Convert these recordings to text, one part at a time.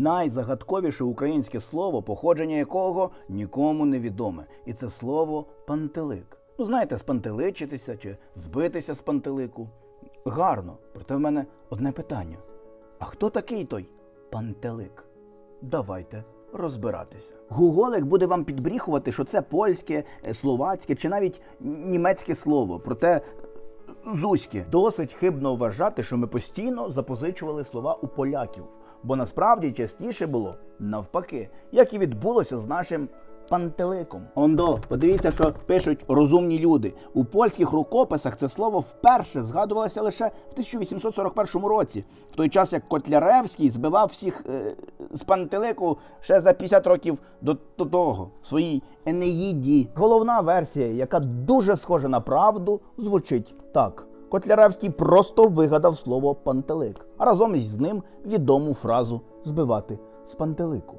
найзагадковіше українське слово, походження якого нікому не відоме. І це слово пантелик. Ну, знаєте, спантеличитися чи збитися з пантелику. Гарно. Проте в мене одне питання: а хто такий той пантелик? Давайте розбиратися. Гуголик буде вам підбріхувати, що це польське, е, словацьке чи навіть німецьке слово. Проте Зузьки, досить хибно вважати, що ми постійно запозичували слова у поляків, бо насправді частіше було навпаки, як і відбулося з нашим пантеликом. Ондо, подивіться, що пишуть розумні люди. У польських рукописах це слово вперше згадувалося лише в 1841 році, в той час як Котляревський збивав всіх е, з пантелику ще за 50 років до, до того в своїй Енеїді. Головна версія, яка дуже схожа на правду, звучить так. Котляревський просто вигадав слово пантелик, а разом із ним відому фразу збивати з пантелику.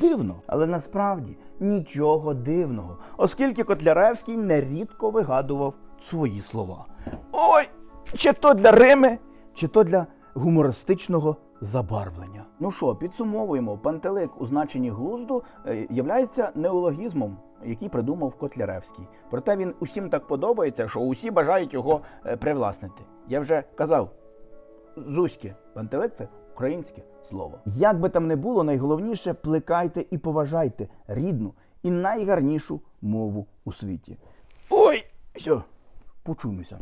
Дивно, але насправді нічого дивного, оскільки Котляревський нерідко вигадував свої слова. Ой, чи то для Рими, чи то для гумористичного забарвлення. Ну що, підсумовуємо, пантелик у значенні глузду е, являється неологізмом, який придумав Котляревський. Проте він усім так подобається, що усі бажають його е, привласнити. Я вже казав, Зузьки, пантелик це українське слово. Як би там не було, найголовніше плекайте і поважайте рідну і найгарнішу мову у світі. Ой, все, почуємося.